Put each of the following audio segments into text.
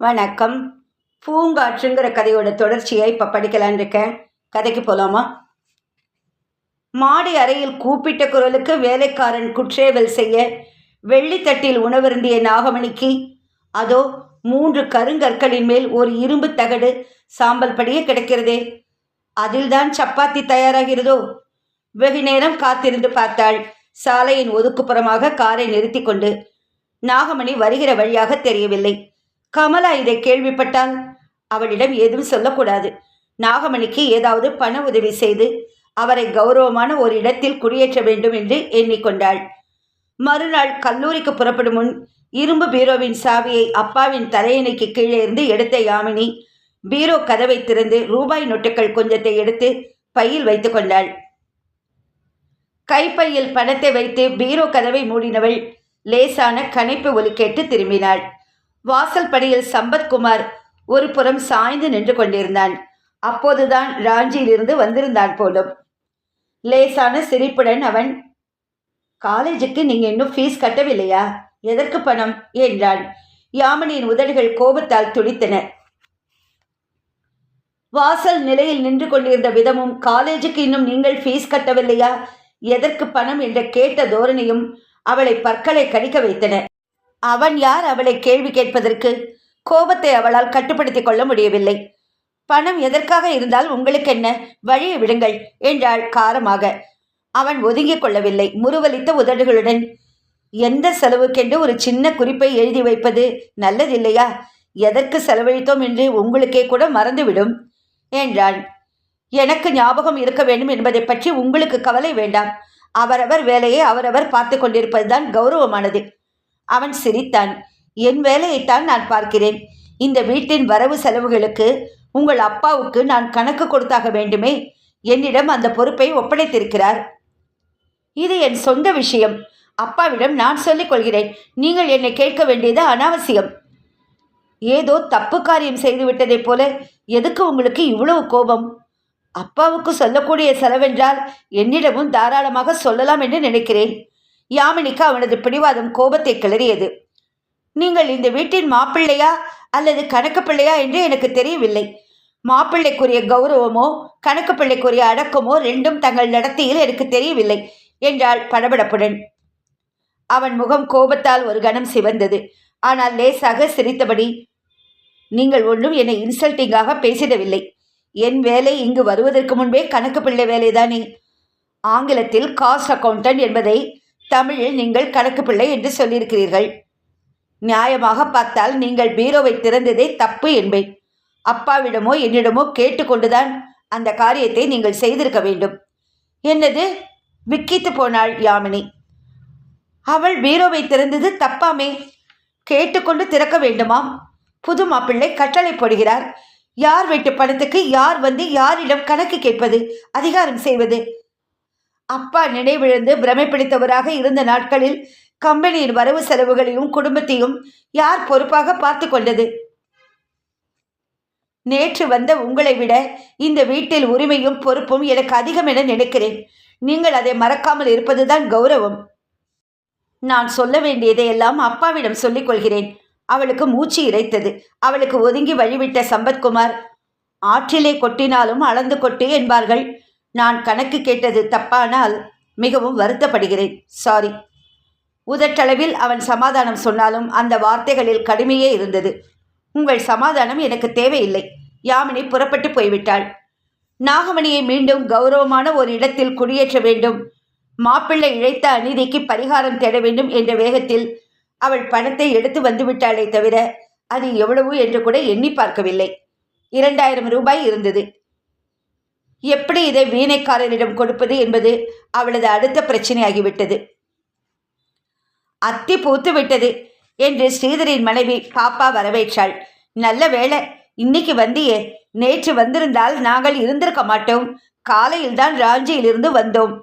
வணக்கம். பூங்காற்றுங்கிற கதையோட தொடர்ச்சியை இப்போ படிக்கலான்னு இருக்கேன். கதைக்கு போகலாமா மாடி அறையில் கூப்பிட்ட குரலுக்கு வேலைக்காரன் குற்றேவல் செய்ய வெள்ளித்தட்டில் உணவருந்திய நாகமணிக்கு அதோ மூன்று கருங்கற்களின் மேல் ஒரு இரும்பு தகடு சாம்பல் படியே கிடக்கிறதே. அதில்தான் சப்பாத்தி தயாராகிறதோ? வெகு நேரம் காத்திருந்து பார்த்தாள். சாலையின் ஒதுக்குப்புறமாக காரை நிறுத்தி கொண்டு நாகமணி வருகிற வழியாக தெரியவில்லை. கமலா இதை கேள்விப்பட்டால் அவளிடம் எதுவும் சொல்லக்கூடாது. நாகமணிக்கு ஏதாவது பண உதவி செய்து அவரை கௌரவமான ஒரு இடத்தில் குடியேற்ற வேண்டும் என்று எண்ணிக்கொண்டாள். மறுநாள் கல்லூரிக்கு புறப்படும் முன் இரும்பு பீரோவின் சாவியை அப்பாவின் தலையணைக்கு கீழே இருந்து எடுத்த யாமினி பீரோ கதவை திறந்து ரூபாய் நொட்டுக்கள் கொஞ்சத்தை எடுத்து பையில் வைத்துக் கொண்டாள். கைப்பையில் பணத்தை வைத்து பீரோ கதவை மூடினவள் லேசான கனைப்பு ஒலி கேட்டு திரும்பினாள். வாசல் படியில் சம்பத்குமார் ஒரு புறம் சாய்ந்து நின்று கொண்டிருந்தான். அப்போதுதான் ராஞ்சியிலிருந்து வந்திருந்தான் போலும். லேசான சிரிப்புடன் அவன் காலேஜுக்கு நீங்க இன்னும் ஃபீஸ் கட்டவில்லையா? எதற்கு பணம்? என்றான். யாமினியின் உதடுகள் கோபத்தால் துடித்தன. வாசல் நிலையில் நின்று கொண்டிருந்த விதமும் காலேஜுக்கு இன்னும் நீங்கள் ஃபீஸ் கட்டவில்லையா? எதற்கு பணம்? என்ற கேட்ட தோரணையும் அவளை பற்களை கடிக்க வைத்தன. அவன் யார் அவளை கேள்வி கேட்பதற்கு? கோபத்தை அவளால் கட்டுப்படுத்திக் கொள்ள முடியவில்லை. பணம் எதற்காக இருந்தால் உங்களுக்கு என்ன வழியை விடுங்கள் என்றாள் காரமாக. அவன் ஒதுங்கிக் கொள்ளவில்லை. முறுவலித்த உதடுகளுடன் எந்த செலவுக்கென்று ஒரு சின்ன குறிப்பை எழுதி வைப்பது நல்லதில்லையா? எதற்கு செலவழித்தோம் என்று உங்களுக்கே கூட மறந்துவிடும் என்றாள். எனக்கு ஞாபகம் இருக்க வேண்டும் என்பதை பற்றி உங்களுக்கு கவலை வேண்டாம். அவரவர் வேலையை அவரவர் பார்த்து கொண்டிருப்பதுதான் கௌரவமானது. அவன் சிரித்தான். என் வேலையைத்தான் நான் பார்க்கிறேன். இந்த வீட்டின் வரவு செலவுகளுக்கு உங்கள் அப்பாவுக்கு நான் கணக்கு கொடுத்தாக வேண்டுமே. என்னிடம் அந்த பொறுப்பை ஒப்படைத்திருக்கிறார். இது என் சொந்த விஷயம். அப்பாவிடம் நான் சொல்லிக் கொள்கிறேன். நீங்கள் என்னை கேட்க வேண்டியது அனாவசியம். ஏதோ தப்பு காரியம் செய்துவிட்டதைப் போல எதுக்கு உங்களுக்கு இவ்வளவு கோபம்? அப்பாவுக்கு சொல்லக்கூடிய செலவென்றால் என்னிடமும் தாராளமாக சொல்லலாம் என்று நினைக்கிறேன். யாமினிக்கு அவனது பிடிவாதம் கோபத்தை கிளறியது. நீங்கள் இந்த வீட்டின் மாப்பிள்ளையா அல்லது கணக்கு பிள்ளையா என்று எனக்கு தெரியவில்லை. மாப்பிள்ளைக்குரிய கௌரவமோ கணக்கு பிள்ளைக்குரிய அடக்கமோ ரெண்டும் தங்கள் நடத்தையில் எனக்கு தெரியவில்லை என்றாள் படபடப்புடன். அவன் முகம் கோபத்தால் ஒரு கணம் சிவந்தது. ஆனால் லேசாக சிரித்தபடி நீங்கள் ஒன்றும் என்னை இன்சல்ட்டிங்காக பேசிடவில்லை. என் வேலை இங்கு வருவதற்கு முன்பே கணக்கு பிள்ளை வேலைதானே. ஆங்கிலத்தில் காஸ்ட் அக்கவுண்டன்ட் என்பதை தமிழில் நீங்கள் கணக்கு பிள்ளை என்று சொல்லியிருக்கிறீர்கள். நியாயமாக பார்த்தால் நீங்கள் பீரோவை திறந்ததே தப்பு என்பேன். அப்பாவிடமோ என்னிடமோ கேட்டுக்கொண்டுதான் அந்த காரியத்தை நீங்கள் செய்திருக்க வேண்டும். என்னது? விக்கித்து போனாள் யாமினி. அவள் பீரோவை திறந்தது தப்பாமே. கேட்டுக்கொண்டு திறக்க வேண்டுமாம். புது மாப்பிள்ளை கட்டளை போடுகிறார். யார் வீட்டு பணத்துக்கு யார் வந்து யாரிடம் கணக்கு கேட்பது அதிகாரம் செய்வது? அப்பா நினைவிழந்து பிரமை பிடித்தவராக இருந்த நாட்களில் கம்பெனியின் வரவு செலவுகளையும் குடும்பத்தையும் யார் பொறுப்பாக பார்த்து கொண்டது? நேற்று வந்த உங்களை விட இந்த வீட்டில் உரிமையும் பொறுப்பும் எனக்கு அதிகம் என நினைக்கிறேன். நீங்கள் அதை மறக்காமல் இருப்பதுதான் கௌரவம். நான் சொல்ல வேண்டியதையெல்லாம் அப்பாவிடம் சொல்லிக் கொள்கிறேன். அவளுக்கு மூச்சு இறைத்தது. அவளுக்கு ஒதுங்கி வழிவிட்ட சம்பத்குமார் ஆற்றிலே கொட்டினாலும் அளந்து கொட்டு என்பார்கள். நான் கணக்கு கேட்டது தப்பானால் மிகவும் வருத்தப்படுகிறேன். சாரி உதட்டளவில் அவன் சமாதானம் சொன்னாலும் அந்த வார்த்தைகளில் கடுமையே இருந்தது. உங்கள் சமாதானம் எனக்கு தேவையில்லை. யாமினி புறப்பட்டு போய்விட்டாள். நாகமணியை மீண்டும் கௌரவமான ஒரு இடத்தில் குடியேற்ற வேண்டும். மாப்பிள்ளை இழைத்த அநீதிக்கு பரிகாரம் தேட வேண்டும் என்ற வேகத்தில் அவள் பணத்தை எடுத்து வந்துவிட்டாளே தவிர அது எவ்வளவு என்று கூட எண்ணி பார்க்கவில்லை. இரண்டாயிரம் ரூபாய் இருந்தது. எப்படி இதை வீணைக்காரரிடம் கொடுப்பது என்பது அவளது அடுத்த பிரச்சனையாகிவிட்டது. அத்தி பூத்து விட்டது என்று ஸ்ரீதரின் மனைவி பாப்பா வரவேற்றாள். நல்ல வேளை இன்னைக்கு வந்தியே. நேற்று வந்திருந்தால் நாங்கள் இருந்திருக்க மாட்டோம். காலையில் தான் ராஞ்சியிலிருந்து வந்தோம்.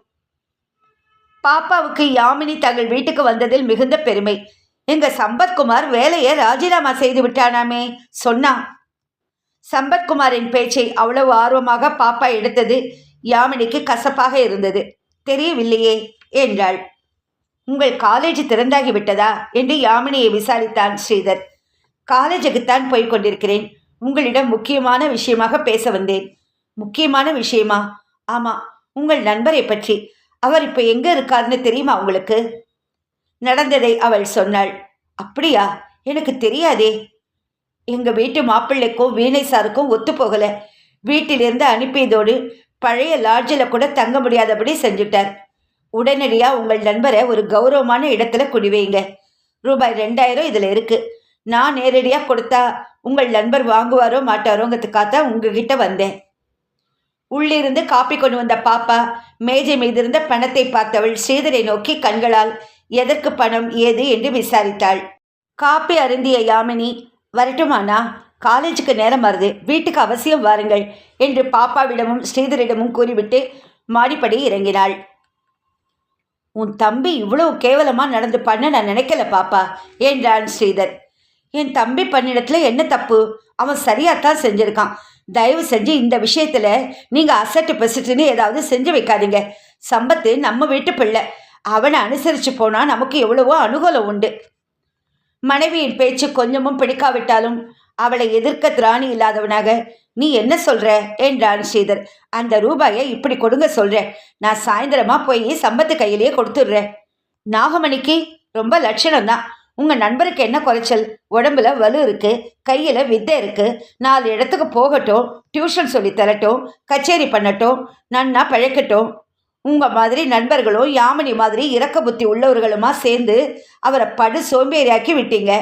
பாப்பாவுக்கு யாமினி தங்கள் வீட்டுக்கு வந்ததில் மிகுந்த பெருமை. எங்க சம்பத்குமார் வேலையை ராஜினாமா செய்து விட்டானாமே சொன்னான் சம்பத்குமாரின் பேச்சை அவ்வளவு ஆர்வமாக பாப்பா எடுத்தது யாமினிக்கு கசப்பாக இருந்தது. தெரியவில்லையே என்றாள். உங்கள் காலேஜ் திறந்தாகி விட்டதா? என்று யாமினியை விசாரித்தான் ஸ்ரீதர். காலேஜுக்குத்தான் போய் கொண்டிருக்கிறேன். உங்களிடம் முக்கியமான விஷயமாக பேச வந்தேன். முக்கியமான விஷயமா? ஆமாம் உங்கள் நண்பரை பற்றி. அவர் இப்போ எங்கே இருக்காருன்னு தெரியுமா உங்களுக்கு? நடந்ததை அவள் சொன்னாள். அப்படியா? எனக்கு தெரியாதே. எங்கள் வீட்டு மாப்பிள்ளைக்கும் வீணை சாருக்கும் ஒத்து போகலை. வீட்டிலிருந்து அனுப்பியதோடு பழைய லாட்ஜில் கூட தங்க முடியாதபடி செஞ்சுட்டார். உடனடியாக உங்கள் நண்பரை ஒரு கௌரவமான இடத்துல குடிவைங்க ரூபாய் ரெண்டாயிரம் இதில் இருக்குது நான் நேரடியாக கொடுத்தா உங்கள் நண்பர் வாங்குவாரோ மாட்டாரோங்கிறதுக்காகத்தான் உங்ககிட்ட வந்தேன். உள்ளிருந்து காப்பி கொண்டு வந்த பாப்பா மேஜை மீதிருந்த பணத்தை பார்த்தவள் ஸ்ரீதரை நோக்கி கண்களால் எதற்கு பணம் ஏது என்று விசாரித்தாள். காப்பி அருந்திய யாமினி வரட்டுமாண்ணா? காலேஜுக்கு நேரம் வருது. வீட்டுக்கு அவசியம் வாருங்கள் என்று பாப்பாவிடமும் ஸ்ரீதரிடமும் கூறிவிட்டு மாடிப்படி இறங்கினாள். உன் தம்பி இவ்வளவு கேவலமாக நடந்து பண்ண நான் நினைக்கல பாப்பா என்றான் ஸ்ரீதர். என் தம்பி பண்ணிடத்துல என்ன தப்பு? அவன் சரியாகத்தான் செஞ்சிருக்கான். தயவு செஞ்சு இந்த விஷயத்தில் நீங்கள் அசட்டு பெசட்டுன்னு ஏதாவது செஞ்சு வைக்காதீங்க. சம்பத்து நம்ம வீட்டு பிள்ளை. அவனை அனுசரித்து போனால் நமக்கு எவ்வளவோ அனுகூலம் உண்டு. மனைவியின் பேச்சு கொஞ்சமும் பிடிக்காவிட்டாலும் அவளை எதிர்க்க திராணி இல்லாதவனாக நீ என்ன சொல்ற? என்றான் ஸ்ரீதர். அந்த ரூபாயை இப்படி கொடுங்க சொல்றேன். நான் சாயந்தரமா போய் சம்பத்து கையிலேயே கொடுத்துடுறேன். நாகமணிக்கு ரொம்ப லட்சணம் தான் உங்க நண்பருக்கு என்ன குறைச்சல்? உடம்புல வலு இருக்கு கையில வித்தை இருக்கு. நாலு இடத்துக்கு போகட்டும் டியூஷன் சொல்லி தரட்டும் கச்சேரி பண்ணட்டும் நன்னா பழைக்கட்டும் உங்கள் மாதிரி நண்பர்களும் யாமினி மாதிரி இறக்க புத்தி உள்ளவர்களுமா சேர்ந்து அவரை படு சோம்பேறியாக்கி விட்டீங்க.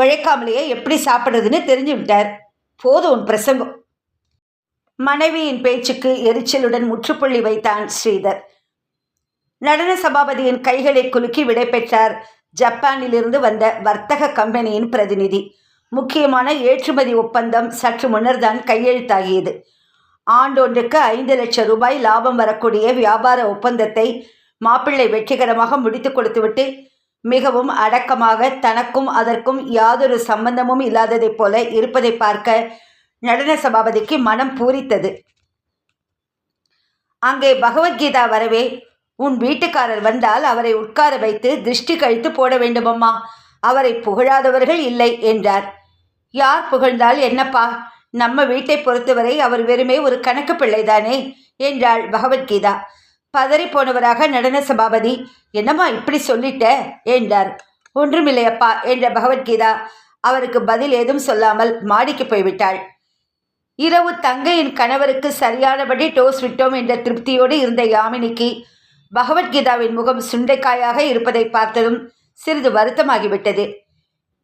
உழைக்காமலேயே எப்படி சாப்பிட்றதுன்னு தெரிஞ்சு விட்டார் போதும் உன் பிரசங்கம். மனைவியின் பேச்சுக்கு எரிச்சலுடன் முற்றுப்புள்ளி வைத்தான் ஸ்ரீதர். நடன சபாபதியின் கைகளை குலுக்கி விடைபெற்றார் ஜப்பானிலிருந்து வந்த வர்த்தக கம்பெனியின் பிரதிநிதி. முக்கியமான ஏற்றுமதி ஒப்பந்தம் சற்று முன்னர்தான் கையெழுத்தாகியது. ஆண்டொன்றுக்கு ஐந்து லட்சம் ரூபாய் லாபம் வரக்கூடிய வியாபார ஒப்பந்தத்தை மாப்பிள்ளை வெற்றிகரமாக முடித்து கொடுத்துவிட்டு மிகவும் அடக்கமாக தனக்கும் அதற்கும் யாதொரு சம்பந்தமும் இல்லாததைப் போல இருப்பதை பார்க்க நடன சபாபதிக்கு மனம் பூரித்தது. அங்கே பகவத்கீதா வரவே உன் வீட்டுக்காரர் வந்தால் அவரை உட்கார வைத்து திருஷ்டி கழித்து போட வேண்டுமம்மா அவரை புகழாதவர்கள் இல்லை என்றார். யார் புகழ்ந்தால் என்னப்பா? நம்ம வீட்டை பொறுத்தவரை அவர் வெறுமே ஒரு கணக்கு பிள்ளைதானே? என்றாள் பகவத்கீதா. பதறி போனவராக நடன சபாபதி என்னம்மா இப்படி சொல்லிட்ட? என்றார். ஒன்றுமில்லையப்பா என்ற பகவத்கீதா அவருக்கு பதில் ஏதும் சொல்லாமல் மாடிக்கு போய்விட்டாள். இரவு தங்கையின் கணவருக்கு சரியானபடி டோஸ் விட்டோம் என்ற திருப்தியோடு இருந்த யாமினிக்கு பகவத்கீதாவின் முகம் சுண்டைக்காயாக இருப்பதை பார்த்ததும் சிறிது வருத்தமாகிவிட்டது.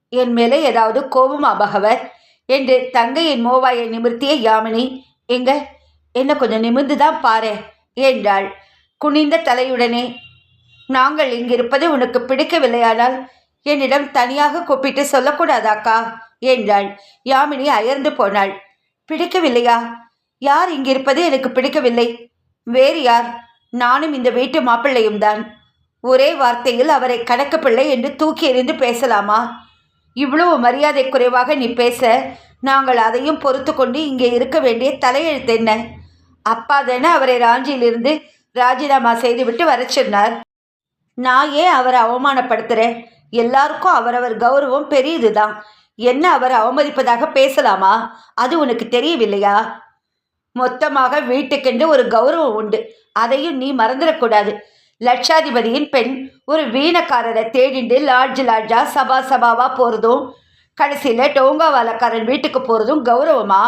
என் மேலே ஏதாவது கோபமா பகவர்? என்று தங்கையின் மோவாயை நிமிர்த்திய யாமினி எங்க? என்ன கொஞ்சம் நிமிர்ந்து தான் பாரு என்றாள். குனிந்த தலையுடனே நாங்கள் இங்கிருப்பது உனக்கு பிடிக்கவில்லையானால் என்னிடம் தனியாக கூப்பிட்டு சொல்லக்கூடாதாக்கா? என்றாள். யாமினி அயர்ந்து போனாள். பிடிக்கவில்லையா? யார் இங்கிருப்பது எனக்கு பிடிக்கவில்லை. வேறு யார்? நானும் இந்த வீட்டு மாப்பிள்ளையும் தான் ஒரே வார்த்தையில் அவரை கணக்கு பிள்ளை என்று தூக்கி எறிந்து பேசலாமா? இவ்வளவு மரியாதை குறைவாக நீ பேச நாங்கள் அதையும் பொறுத்து கொண்டு இங்கே இருக்க வேண்டிய தலையெழுத்து என்ன? அப்பா தானே அவரை ராஞ்சியிலிருந்து ராஜினாமா செய்துவிட்டு வர சொன்னார். நான் ஏன் அவரை அவமானப்படுத்துகிறேன் எல்லாருக்கும் அவரவர் கௌரவம் பெரியது தான் என்ன அவரை அவமதிப்பதாக பேசலாமா? அது உனக்கு தெரியவில்லையா? மொத்தமாக வீட்டுக்கென்று ஒரு கௌரவம் உண்டு. அதையும் நீ மறந்துடக்கூடாது. லட்சாதிபதியின் பெண் ஒரு வீணக்காரரை தேடிண்டு லாட்ஜ் லாட்ஜா சபா சபாவா போகிறதும் கடைசியில் டோங்காவாலக்காரன் வீட்டுக்கு போகிறதும் கௌரவமா?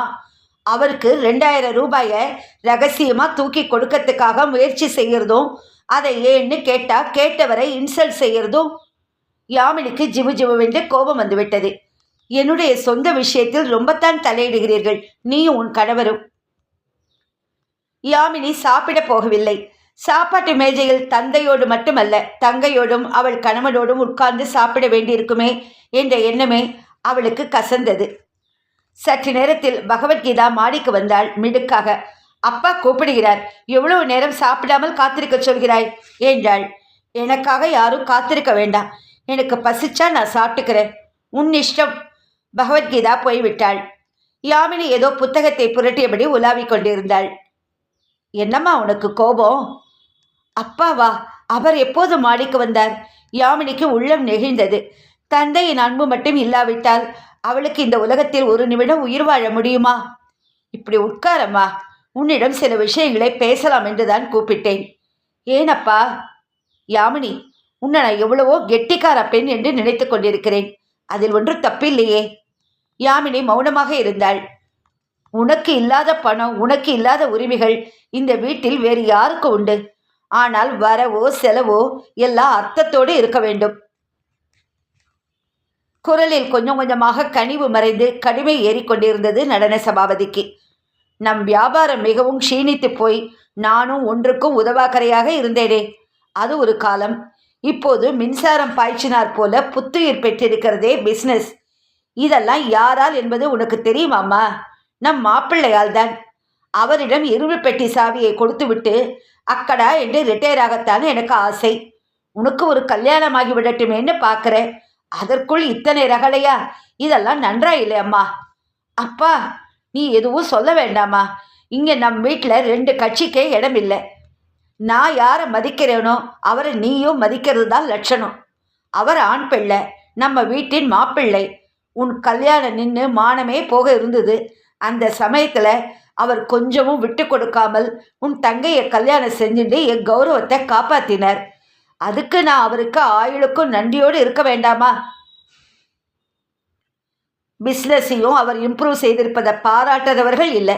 அவருக்கு ரெண்டாயிரம் ரூபாயை ரகசியமாக தூக்கி கொடுக்கறதுக்காக முயற்சி செய்கிறதும் அதை ஏன்னு கேட்டால் கேட்டவரை இன்சல்ட் செய்கிறதும் யாமினிக்கு ஜிவு ஜிவுவென்று கோபம் வந்துவிட்டது. என்னுடைய சொந்த விஷயத்தில் ரொம்பத்தான் தலையிடுகிறீர்கள். நீயும் உன் கணவரும். யாமினி சாப்பிட போகவில்லை. சாப்பாட்டு மேஜையில் தந்தையோடு மட்டுமல்ல தங்கையோடும் அவள் கணவனோடும் உட்கார்ந்து சாப்பிட வேண்டியிருக்குமே என்ற எண்ணமே அவளுக்கு கசந்தது. சற்று நேரத்தில் பகவத்கீதா மாடிக்கு வந்தாள். மிடுக்காக அப்பா கூப்பிடுகிறார். எவ்வளவு நேரம் சாப்பிடாமல் காத்திருக்க சொல்கிறாய்? என்றாள். எனக்காக யாரும் காத்திருக்க வேண்டாம். எனக்கு பசிச்சா நான் சாப்பிட்டுக்கிறேன். உன் இஷ்டம். பகவத்கீதா போய்விட்டாள். யாமினி ஏதோ புத்தகத்தை புரட்டியபடி உலாவிக் கொண்டிருந்தாள். என்னம்மா உனக்கு கோபம்? அப்பாவா அவர் எப்போது மாடிக்கு வந்தார்? யாமினிக்கு உள்ளம் நெகிழ்ந்தது. தந்தையின் அன்பு மட்டும் இல்லாவிட்டால் அவளுக்கு இந்த உலகத்தில் ஒரு நிமிடம் உயிர் வாழ முடியுமா? இப்படி உட்காரம்மா உன்னிடம் சில விஷயங்களை பேசலாம் என்றுதான் கூப்பிட்டேன். ஏனப்பா யாமினி உன்னை நான் எவ்வளவோ கெட்டிக்கார பெண் என்று நினைத்து கொண்டிருக்கிறேன். அதில் ஒன்றும் தப்பில்லையே. யாமினி மௌனமாக இருந்தாள். உனக்கு இல்லாத பணம் உனக்கு இல்லாத உரிமைகள் இந்த வீட்டில் வேறு யாருக்கு உண்டு? ஆனால் வரவோ செலவோ எல்லாம் அர்த்தத்தோடு இருக்க வேண்டும். குரலில் கொஞ்சம் கொஞ்சமாக கனிவு மறைந்து கடுமை ஏறிக்கொண்டிருந்தது நடன சபாபதிக்கு. நம் வியாபாரம் மிகவும் க்ஷீணித்து போய் நானும் ஒன்றுக்கும் உதவாக்கரையாக இருந்தேனே. அது ஒரு காலம். இப்போது மின்சாரம் பாய்ச்சினார் போல புத்துயிர் பெற்றிருக்கிறதே பிஸ்னஸ். இதெல்லாம் யாரால் என்பது உனக்கு தெரியுமாம்மா? நம் மாப்பிள்ளையால் தான் அவரிடம் இரும்பு பெட்டி சாவியை கொடுத்துவிட்டு அக்கடா என்று ரிட்டையர் ஆகத்தான் எனக்கு ஆசை. உனக்கு ஒரு கல்யாணம் ஆகி விடட்டுமேன்னு பார்க்குறேன் அதற்குள் இத்தனை ரகலையா இதெல்லாம் நன்றா இல்லை அம்மா. அப்பா நீ எதுவும் சொல்ல வேண்டாமா? இங்கே நம் வீட்டில் ரெண்டு கட்சிக்கே இடம் இல்லை நான் யாரை மதிக்கிறேனோ அவரை நீயும் மதிக்கிறது தான் லட்சணம். அவர் ஆண் பிள்ளை நம்ம வீட்டின் மாப்பிள்ளை. உன் கல்யாணம் நின்று மானமே போக இருந்தது. அந்த சமயத்தில் அவர் கொஞ்சமும் விட்டு கொடுக்காமல் உன் தங்கையை கல்யாணம் செஞ்சுட்டு என் கௌரவத்தை காப்பாத்தினார். அதுக்கு நான் அவருக்கு ஆயுளுக்கும் நன்றியோடு இருக்க வேண்டாமா? பிஸ்னஸையும் அவர் இம்ப்ரூவ் செய்திருப்பதை பாராட்டாதவர்கள் இல்லை.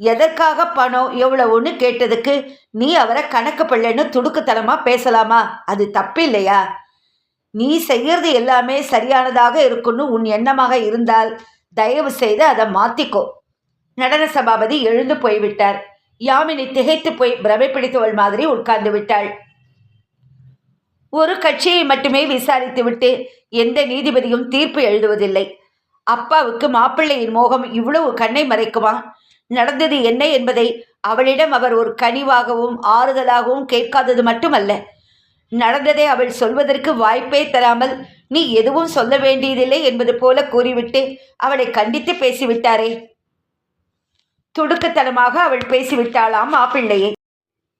எதற்காக பணம் எவ்வளவுன்னு கேட்டதுக்கு நீ அவரை கணக்கு பிள்ளைன்னு துடுக்குத்தனமாக பேசலாமா? அது தப்பு இல்லையா நீ செய்யறது எல்லாமே சரியானதாக இருக்குன்னு உன் எண்ணமாக இருந்தால் தயவு செய்து அதை மாத்திக்கோ. நடன சபாபதி எழுந்து போய்விட்டார். யாமினி திகைத்து போய் பிரமை பிடித்தவள் மாதிரி உட்கார்ந்து விட்டாள். ஒரு கட்சியை மட்டுமே விசாரித்துவிட்டு எந்த நீதிபதியும் தீர்ப்பு எழுதுவதில்லை. அப்பாவுக்கு மாப்பிள்ளையின் மோகம் இவ்வளவு கண்ணை மறைக்குமா? நடந்தது என்ன என்பதை அவளிடம் அவர் ஒரு கனிவாகவும் ஆறுதலாகவும் கேட்காதது மட்டுமல்ல. நடந்ததை அவள் சொல்வதற்கு வாய்ப்பே தராமல் நீ எதுவும் சொல்ல வேண்டியதில்லை என்பது போல கூறிவிட்டு அவளை கண்டித்து பேசிவிட்டாரே. துடுக்கத்தனமாக அவள் பேசிவிட்டாளாம் மாப்பிள்ளையை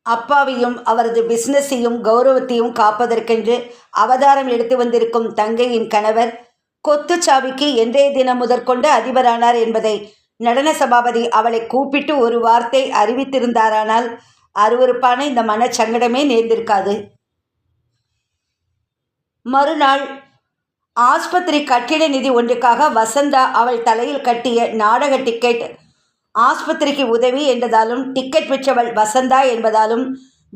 அப்பாவையும் அவரது பிசினஸையும் கௌரவத்தையும் காப்பதற்கென்று அவதாரம் எடுத்து வந்திருக்கும் தங்கையின் கணவர் கொத்துச்சாவிக்கு என்றே தினம் முதற்கொண்டு அதிபரானார் என்பதை நடன சபாபதி அவளை கூப்பிட்டு ஒரு வார்த்தை அறிவித்திருந்தாரானால் அருவருப்பான இந்த மனச்சங்கடமே நேர்ந்திருக்காது. மறுநாள் ஆஸ்பத்திரி கட்டிட நிதி ஒன்றுக்காக வசந்தா அவள் தலையில் கட்டிய நாடக டிக்கெட் ஆஸ்பத்திரிக்கு உதவி என்றதாலும் டிக்கெட் விற்றவள் வசந்தா என்பதாலும்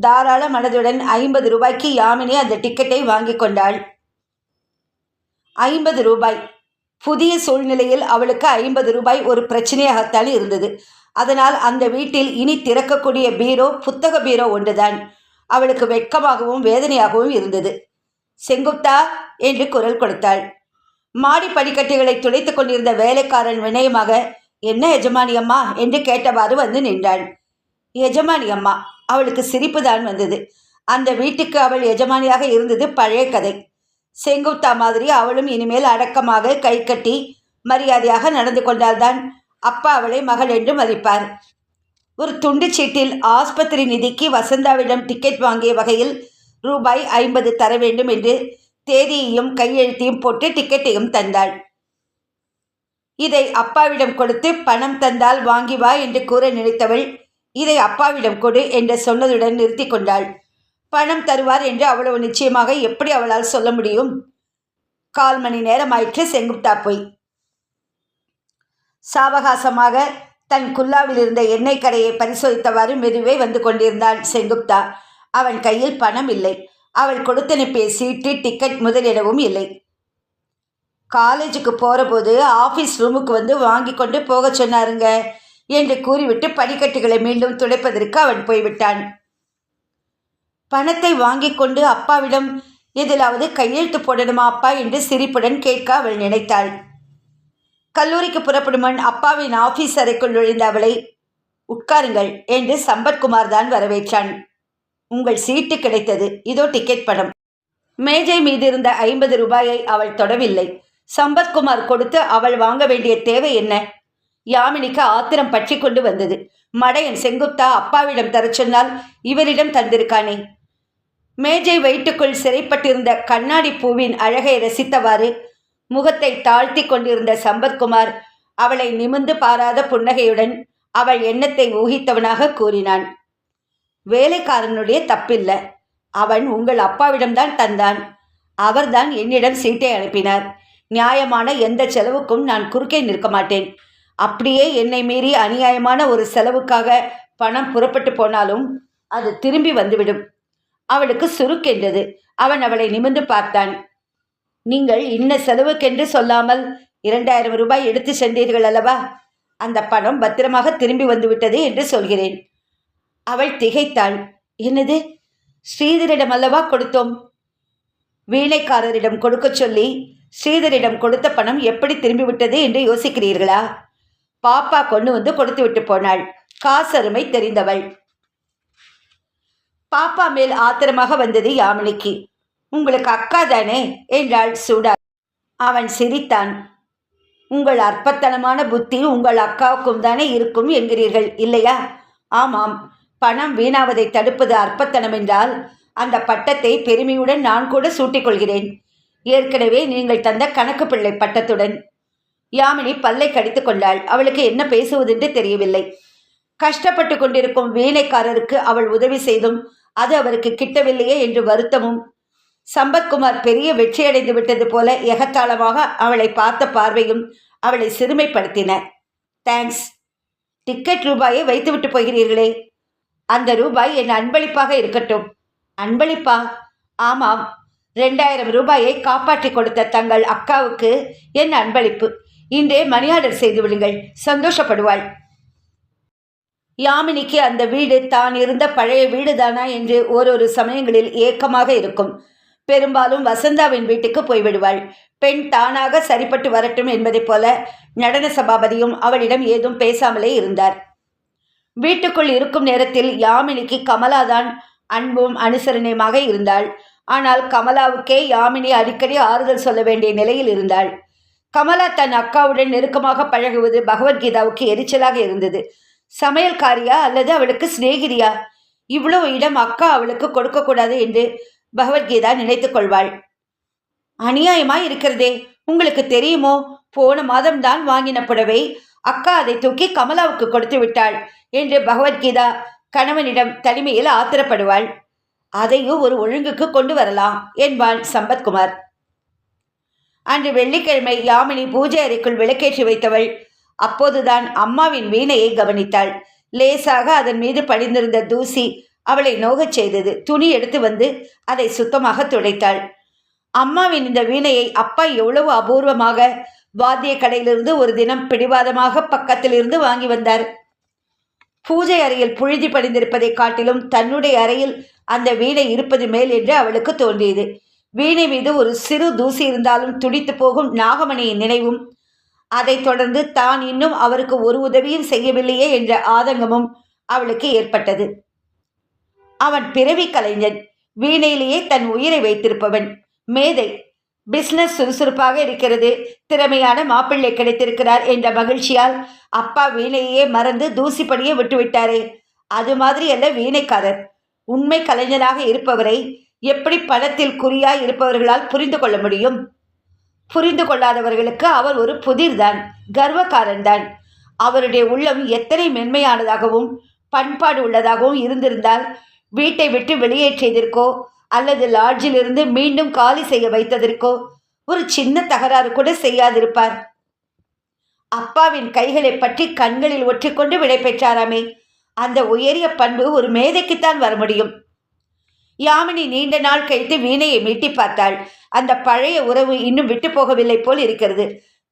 தாராள மனதுடன் ஐம்பது ரூபாய்க்கு யாமினி அந்த டிக்கெட்டை வாங்கி கொண்டாள். ஐம்பது ரூபாய். புதிய சூழ்நிலையில் அவளுக்கு ஐம்பது ரூபாய் ஒரு பிரச்சனையாகத்தான் இருந்தது. அதனால் அந்த வீட்டில் இனி திறக்கக்கூடிய பீரோ புத்தக பீரோ ஒன்றுதான். அவளுக்கு வெட்கமாகவும் வேதனையாகவும் இருந்தது. செங்குப்தா என்று குரல் கொடுத்தாள். மாடி படிக்கட்டுகளை துடைத்துக் கொண்டிருந்த வேலைக்காரன் வினயமாக என்ன எஜமானி அம்மா? என்று கேட்டவாறு வந்து நின்றாள். எஜமானி அம்மா அவளுக்கு சிரிப்பு தான் வந்தது. அந்த வீட்டுக்கு அவள் எஜமானியாக இருந்தது பழைய கதை. செங்குத்தா மாதிரி அவளும் இனிமேல் அடக்கமாக கை கட்டி மரியாதையாக நடந்து கொண்டால்தான் அப்பா அவளை மகள் என்று மதிப்பார். ஒரு துண்டு சீட்டில் ஆஸ்பத்திரி நிதிக்கு வசந்தாவிடம் டிக்கெட் வாங்கிய வகையில் ரூபாய் ஐம்பது தர வேண்டும் என்று தேதியையும் கையெழுத்தையும் போட்டு டிக்கெட்டையும் தந்தாள். இதை அப்பாவிடம் கொடுத்து பணம் தந்தால் வாங்கி வா என்று கூற நினைத்தவள் இதை அப்பாவிடம் கொடு என்று சொன்னதுடன் நிறுத்தி கொண்டாள். பணம் தருவார் என்று அவ்வளவு நிச்சயமாக எப்படி அவளால் சொல்ல முடியும்? கால் மணி நேரம் ஆயிற்று செங்குப்தா போய். சாவகாசமாக தன் குல்லாவில் இருந்த எண்ணெய் கடையை பரிசோதித்தவாறு மெதுவே வந்து கொண்டிருந்தாள் செங்குப்தா அவன் கையில் பணம் இல்லை. அவள் கொடுத்தனுப்பிய சீட்டு டிக்கெட் முதலிடவும் இல்லை. காலேஜுக்கு போகிறபோது ஆஃபீஸ் ரூமுக்கு வந்து வாங்கி கொண்டு போகச் சொன்னாருங்க என்று கூறிவிட்டு படிக்கட்டுகளை மீண்டும் துடைப்பதற்கு அவன் போய்விட்டான். பணத்தை வாங்கி கொண்டு அப்பாவிடம் எதிலாவது கையெழுத்து போடணுமா அப்பா என்று சிரிப்புடன் கேட்க அவள் நினைத்தாள். கல்லூரிக்கு புறப்படும் முன் அப்பாவின் ஆஃபீஸ் அறைக்குள் நுழைந்த அவளை உட்காருங்கள் என்று சம்பத்குமார் தான் வரவேற்றான். உங்கள் சீட்டு கிடைத்தது. இதோ டிக்கெட் பணம். மேஜை மீது இருந்த ஐம்பது ரூபாயை அவள் தொடவில்லை. சம்பத்குமார் கொடுத்து அவள் வாங்க வேண்டிய தேவை என்ன? யாமினிக்கு ஆத்திரம் பற்றி கொண்டு வந்தது. மடையன் செங்குப்தா அப்பாவிடம் தரச் சொன்னால் இவரிடம் தந்திருக்கானே. மேஜை வயிற்றுக்குள் சிறைப்பட்டிருந்த கண்ணாடி பூவின் அழகை ரசித்தவாறு முகத்தை தாழ்த்தி கொண்டிருந்த சம்பத்குமார் அவளை நிமிர்ந்து பாராத புன்னகையுடன் அவள் எண்ணத்தை ஊகித்தவனாக கூறினான். வேலைக்காரனுடைய தப்பில்லை. அவன் உங்கள் அப்பாவிடம்தான் தந்தான். அவர்தான் என்னிடம் சீட்டை அனுப்பினார். நியாயமான எந்த செலவுக்கும் நான் குறுக்கே நிற்க மாட்டேன். அப்படியே என்னை மீறி அநியாயமான ஒரு செலவுக்காக பணம் புறப்பட்டு போனாலும் அது திரும்பி வந்துவிடும். அவளுக்கு சுருக்கென்றது அவன் அவளை நிமிர்ந்து பார்த்தான். நீங்கள் இன்ன செலவுக்கென்று சொல்லாமல் இரண்டாயிரம் ரூபாய் எடுத்து சென்றீர்கள் அல்லவா? அந்த பணம் பத்திரமாக திரும்பி வந்துவிட்டது என்று சொல்கிறேன். அவள் திகைத்தாள். என்னது? ஸ்ரீதரிடம் அல்லவா கொடுத்தோம்? வீணைக்காரரிடம் கொடுக்கச் சொல்லி ஸ்ரீதரிடம் கொடுத்த பணம் எப்படி திரும்பிவிட்டது என்று யோசிக்கிறீர்களா? பாப்பா கொண்டு வந்து கொடுத்து விட்டு போனாள். காசருமை தெரிந்தவள். பாப்பா மேல் ஆத்திரமாக வந்தது யாமினிக்கு. உங்களுக்கு அக்கா தானே? என்றாள் சூடா. அவன் சிரித்தான். உங்கள் அற்பத்தனமான புத்தி உங்கள் அக்காவுக்கும் தானே இருக்கும் என்கிறீர்கள் இல்லையா? ஆமாம். பணம் வீணாவதை தடுப்பது அற்பத்தனம் என்றால் அந்த பட்டத்தை பெருமையுடன் நான் கூட சூட்டிக்கொள்கிறேன் ஏற்கனவே நீங்கள் தந்த கணக்கு பிள்ளை பட்டத்துடன். யாமினி பல்லை கடித்து கொண்டாள். அவளுக்கு என்ன பேசுவதென்று தெரியவில்லை. கஷ்டப்பட்டு கொண்டிருக்கும் வீணைக்காரருக்கு அவள் உதவி செய்தும் அது அவருக்கு கிட்டவில்லையே என்று வருத்தமும். சம்பத்குமார் பெரிய வெற்றியடைந்து விட்டது போல எகத்தாளமாக அவளை பார்த்த பார்வையும் அவளை சிறுமைப்படுத்தின. தேங்க்ஸ். டிக்கெட் ரூபாயை வைத்துவிட்டு போகிறீர்களே. அந்த ரூபாய் என் அன்பளிப்பாக இருக்கட்டும். அன்பளிப்பா? ஆமாம். ரெண்டாயிரம் ரூபாயை காப்பாற்றி கொடுத்த தங்கள் அக்காவுக்கு என் அன்பளிப்பு. இன்றே மணி ஆர்டர் செய்து விடுங்கள். சந்தோஷப்படுவாள். யாமினிக்கு அந்த வீடு தான் இருந்த பழைய வீடுதானா என்று ஓரொரு சமயங்களில் ஏக்கமாக இருக்கும். பெரும்பாலும் வசந்தாவின் வீட்டுக்கு போய்விடுவாள். பெண் தானாக சரிப்பட்டு வரட்டும் என்பதைப் போல நடன சபாபதியும் அவளிடம் ஏதும் பேசாமலே இருந்தார். வீட்டுக்குள் இருக்கும் நேரத்தில் யாமினிக்கு கமலாதான் அன்பும் அனுசரணையுமாக இருந்தாள். ஆனால் கமலாவுக்கே யாமினி அடிக்கடி ஆறுதல் சொல்ல வேண்டிய நிலையில் இருந்தாள். கமலா தன் அக்காவுடன் நெருக்கமாக பழகுவது பகவத்கீதாவுக்கு எரிச்சலாக இருந்தது. சமையல்காரியா அல்லது அவளுக்கு சிநேகிரியா இவ்வளவு இடம் அக்கா அவளுக்கு கொடுக்கக்கூடாது என்று பகவத்கீதா நினைத்துக் கொள்வாள். அநியாயமாய் இருக்கிறதே உங்களுக்கு தெரியுமோ? போன மாதம் தான் வாங்கின புடவை. அக்கா அதை தூக்கி கமலாவுக்கு கொடுத்து விட்டாள் என்று பகவத்கீதா கணவனிடம் தனிமையில் ஆத்திரப்படுவாள். அதையும் ஒரு ஒழுங்குக்கு கொண்டு வரலாம் என்பான் சம்பத்குமார். அன்று வெள்ளிக்கிழமை யாமினி பூஜை அறைக்குள் விளக்கேற்றி வைத்தவள் அப்போதுதான் அம்மாவின் வீணையை கவனித்தாள். லேசாக அதன் மீது படிந்திருந்த தூசி அவளை நோகச் செய்தது. துணி எடுத்து வந்து அதை சுத்தமாக துடைத்தாள். அம்மாவின் இந்த வீணையை அப்பா எவ்வளவு அபூர்வமாக வாத்திய கடையிலிருந்து ஒரு தினம் பிடிவாதமாக பக்கத்திலிருந்து வாங்கி வந்தார். பூஜை அறையில் புழுதி படிந்திருப்பதை காட்டிலும் தன்னுடைய அறையில் அந்த வீணை இருப்பது மேல் என்று அவளுக்கு தோன்றியது. வீணை மீது ஒரு சிறு தூசி இருந்தாலும் துடித்து போகும் நாகமணியின் நினைவும் அதைத் தொடர்ந்து தான் இன்னும் அவருக்கு ஒரு உதவியும் செய்யவில்லையே என்ற ஆதங்கமும் அவளுக்கு ஏற்பட்டது. அவன் பிறவி கலைஞன் வீணையிலேயே தன் உயிரை வைத்திருப்பவன். மேதை பிஸ்னஸ் சுறுசுறுப்பாக இருக்கிறது திறமையான மாப்பிள்ளை கிடைத்திருக்கிறார் என்ற மகிழ்ச்சியால் அப்பா வீணையே மறந்து தூசிப்படியே விட்டுவிட்டாரே. அது மாதிரி அல்ல வீணைக்காரர். உண்மை கலைஞராக இருப்பவரை எப்படி பணத்தில் குறியாய் இருப்பவர்களால் புரிந்து கொள்ள முடியும்? புரிந்து கொள்ளாதவர்களுக்கு அவர் ஒரு புதிர்தான் கர்வக்காரன்தான் அவருடைய உள்ளம் எத்தனை மென்மையானதாகவும் பண்பாடு உள்ளதாகவும் இருந்திருந்தால் வீட்டை விட்டு வெளியேற்றியதற்கோ அல்லது லாட்ஜிலிருந்து மீண்டும் காலி செய்ய வைத்ததற்கோ ஒரு சின்ன தகராறு கூட செய்யாதிருப்பார். அப்பாவின் கைகளை பற்றி கண்களில் ஒற்றிக்கொண்டு விடை பெற்றாராமே அந்த உயரிய பண்பு ஒரு மேதைக்குத்தான் வர முடியும். யாமினி நீண்ட நாள் கழித்து வீணையை மீட்டி பார்த்தாள். அந்த பழைய உறவு இன்னும் விட்டு போகவில்லை போல் இருக்கிறது.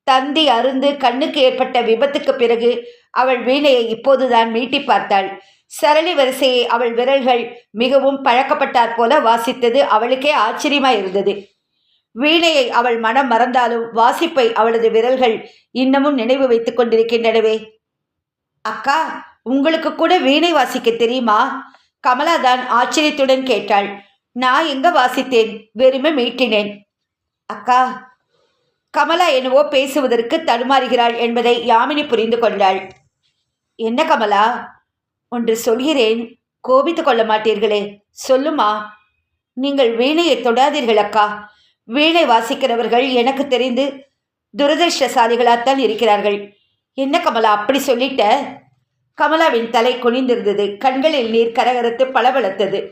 தந்தி அருந்து கண்ணுக்கு ஏற்பட்ட விபத்துக்கு பிறகு அவள் வீணையை இப்போதுதான் மீட்டி பார்த்தாள். சரளி வரிசையை அவள் விரல்கள் மிகவும் பழக்கப்பட்டாற் போல வாசித்தது அவளுக்கே ஆச்சரியமாய் இருந்தது. வீணையை அவள் மனம் மறந்தாலும் வாசிப்பை அவளது விரல்கள் இன்னமும் நினைவு வைத்துக் கொண்டிருக்கின்றனவே. அக்கா உங்களுக்கு கூட வீணை வாசிக்க தெரியுமா? கமலாதான் ஆச்சரியத்துடன் கேட்டாள். நான் எங்க வாசித்தேன்? வெறுமை மீட்டினேன். அக்கா கமலா என்னவோ பேசுவதற்கு தடுமாறுகிறாள் என்பதை யாமினி புரிந்து கொண்டாள். என்ன கமலா? ஒன்று சொல்கிறேன் கோபித்து கொள்ள மாட்டீர்களே. சொல்லுமா? நீங்கள் வீணையை தொடாதீர்கள் அக்கா. வீணை வாசிக்கிறவர்கள் எனக்கு தெரிந்து துரதிருஷ்டசாலிகளாத்தான் இருக்கிறார்கள். என்ன கமலா அப்படி சொல்லிட்ட? கமலாவின் தலை குனிந்திருந்தது. கண்களில் நீர் கரகரத்து பளபளத்தது.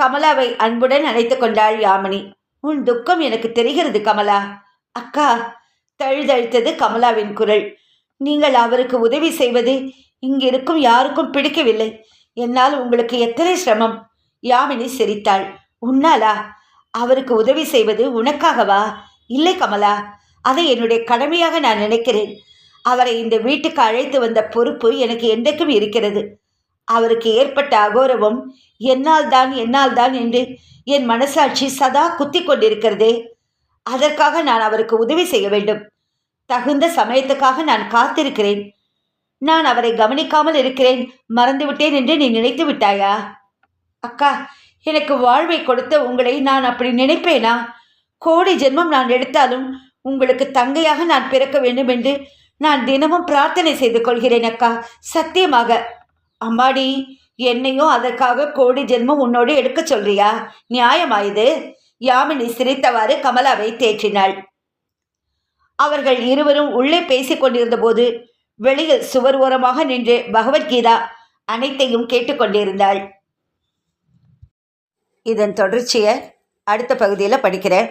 கமலாவை அன்புடன் அணைத்துக் கொண்டாள் யாமினி. உன் துக்கம் எனக்கு தெரிகிறது கமலா. அக்கா தழுதழுத்தது கமலாவின் குரல். நீங்கள் அவருக்கு உதவி செய்வது இங்கிருக்கும் யாருக்கும் பிடிக்கவில்லை. என்னால் உங்களுக்கு எத்தனை சிரமம்? யாமினி சிரித்தாள். உன்னாலா? அவருக்கு உதவி செய்வது உனக்காகவா? இல்லை கமலா. அதை என்னுடைய கடமையாக நான் நினைக்கிறேன். அவரை இந்த வீட்டுக்கு அழைத்து வந்த பொறுப்பு எனக்கு என்றைக்கும் இருக்கிறது. அவருக்கு ஏற்பட்ட அகோரவம் என்னால் தான் என்னால் தான் என்று என் மனசாட்சி சதா குத்தி கொண்டிருக்கிறதே. அதற்காக நான் அவருக்கு உதவி செய்ய வேண்டும். தகுந்த சமயத்துக்காக நான் காத்திருக்கிறேன். நான் அவரை கவனிக்காமல் இருக்கிறேன். மறந்துவிட்டேன் என்று நீ நினைத்து விட்டாயா? அக்கா எனக்கு வாழ்வை கொடுத்த உங்களை நான் அப்படி நினைப்பேனா? கோடி ஜென்மம் நான் எடுத்தாலும் உங்களுக்கு தங்கையாக நான் பிறக்க வேண்டும் என்று நான் தினமும் பிரார்த்தனை செய்து கொள்கிறேன் அக்கா. சத்தியமாக. அம்மாடி என்னையும் அதற்காக கோடி ஜென்மம் உன்னோடு எடுக்க சொல்றியா? நியாயமாயுது யாமினி சிரித்தவாறு கமலாவை தேற்றினாள். அவர்கள் இருவரும் உள்ளே பேசிக் கொண்டிருந்த போது வெளியில் சுவர் ஓரமாக நின்று பகவத்கீதா அனைத்தையும் கேட்டுக்கொண்டிருந்தாள் இதன் தொடர்ச்சியை அடுத்த பகுதியில் படிக்கிறேன்.